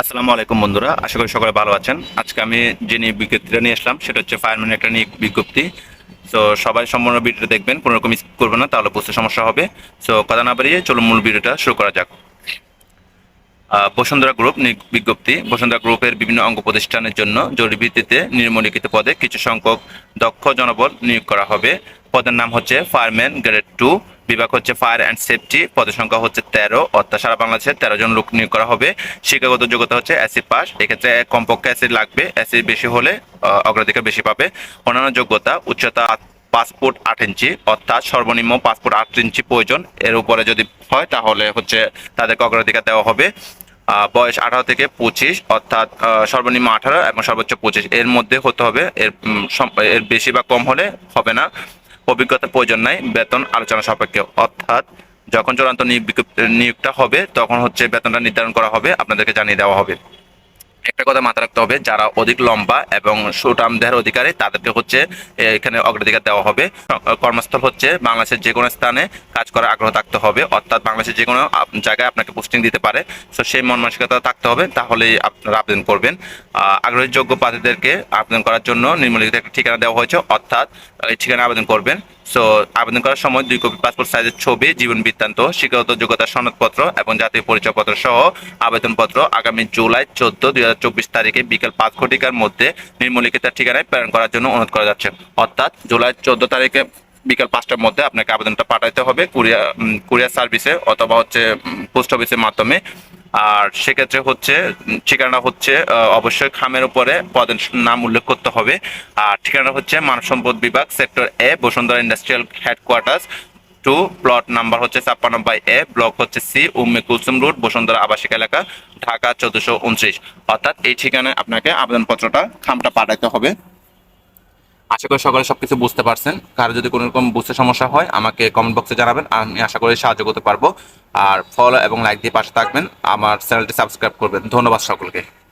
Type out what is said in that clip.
আসসালামু আলাইকুম বন্ধুরা, আশা করি সকলে ভালো আছেন। আজকে আমি যে নিয়োগ বিজ্ঞপ্তিটা নিয়ে আসলাম, সেটা হচ্ছে ফায়ারম্যান একটা নিয়োগ বিজ্ঞপ্তি। সো সবাই সম্পূর্ণ ভিডিওটা দেখবেন, কোনো রকম স্কিপ করবেন না, তাহলে বুঝতে সমস্যা হবে। সো কথা না বাড়িয়ে চলুন মূল ভিডিওটা শুরু করা যাক। বসুন্ধরা গ্রুপ বিজ্ঞপ্তি। বসুন্ধরা গ্রুপের বিভিন্ন অঙ্গ প্রতিষ্ঠানের জন্য জরুরি ভিত্তিতে নির্মলিখিত পদে কিছু সংখ্যক দক্ষ জনবল নিয়োগ করা হবে। পদের নাম হচ্ছে ফায়ারম্যান গ্রেড টু। বিভাগ হচ্ছে ফায়ার অ্যান্ড সেফটি পদের সংখ্যা হচ্ছে তেরো, অর্থাৎ সারা বাংলাদেশে তেরো জন লোক নিয়োগ করা হবে। শিক্ষাগত যোগ্যতা হচ্ছে এসি পাস এক্ষেত্রে কমপক্ষে অ্যাসিড লাগবে অ্যাসিড বেশি হলে অগ্রাধিকার বেশি পাবে। অন্যান্য যোগ্যতা, উচ্চতা পাসপোর্ট আট ইঞ্চি, অর্থাৎ সর্বনিম্ন পাসপোর্ট আট ইঞ্চি প্রয়োজন। এর উপরে যদি হয়, তাহলে হচ্ছে তাদেরকে অগ্রাধিকার দেওয়া হবে। বয়স আঠারো থেকে পঁচিশ, অর্থাৎ সর্বনিম্ন আঠারো এবং সর্বোচ্চ পঁচিশ। এর মধ্যে হতে হবে, এর এর বেশি বা কম হলে হবে না। অভিজ্ঞতার প্রয়োজন নাই, বেতন আলোচনা সাপেক্ষে। অর্থাৎ যখন চূড়ান্ত নিয়োগটা হবে, তখন হচ্ছে বেতনটা নির্ধারণ করা হবে, আপনাদেরকে জানিয়ে দেওয়া হবে। একটা কথা মাথায় রাখতে হবে যারা অধিক লম্বা এবং সুটাম দেহের অধিকারী তাদেরকে হচ্ছে এখানে অগ্রাধিকার দেওয়া হবে। কর্মস্থল হচ্ছে বাংলাদেশের যে কোনো স্থানে কাজ করার আগ্রহ থাকতে হবে অর্থাৎ বাংলাদেশের যে কোনো জায়গায় আপনাকে পোস্টিং দিতে পারে। তো সেই মন মানসিকতা থাকতে হবে তাহলেই আপনারা আবেদন করবেন। আহ, আগ্রহী যোগ্য প্রার্থীদেরকে আবেদন করার জন্য নিম্নলিখিত একটা ঠিকানা দেওয়া হয়েছে অর্থাৎ এই ঠিকানা আবেদন করবেন। সো আবেদন করার সময় দুই কপি পাসপোর্ট সাইজের ছবি জীবন বৃত্তান্ত শিক্ষাগত যোগ্যতা সনদপত্র এবং জাতীয় পরিচয়পত্র সহ আবেদনপত্র আগামী জুলাই চোদ্দ দুই তারিখে বিকেল পাঁচ ঘটিকার মধ্যে নিম্নলিখিত ঠিকানায় প্রেরণ করার জন্য অনুরোধ করা যাচ্ছে। অর্থাৎ জুলাই চোদ্দ তারিখে বিকাল পাঁচটার মধ্যে আপনাকে আবেদনটা পাঠাইতে হবে কুরিয়ার কুরিয়ার সার্ভিসে অথবা হচ্ছে পোস্ট অফিসের মাধ্যমে। আর সেক্ষেত্রে হচ্ছে ঠিকানা হচ্ছে অবশ্যই খামের উপরে পদের নাম উল্লেখ করতে হবে। আর ঠিকানা হচ্ছে মানব সম্পদ বিভাগ, sector A, Bashundhara industrial headquarters two, plot number হচ্ছে ছাপ্পান্ন বাই এ, ব্লক হচ্ছে সি, উম্মে কুলসুম রোড, বসুন্ধরা আবাসিক এলাকা, ঢাকা চোদ্দশো উনত্রিশ। অর্থাৎ এই ঠিকানায় আপনাকে আবেদনপত্রটা খামটা পাঠাতে হবে। আশা করি সকলে সবকিছু বুঝতে পারছেন। কারও যদি কোনো রকম বুঝতে সমস্যা হয়, আমাকে কমেন্ট বক্সে জানাবেন, আমি আশা করি সাহায্য করতে পারব। আর ফলো এবং লাইক দিয়ে পাশে থাকবেন। আমার চ্যানেলটি সাবস্ক্রাইব করবেন। ধন্যবাদ সকলকে।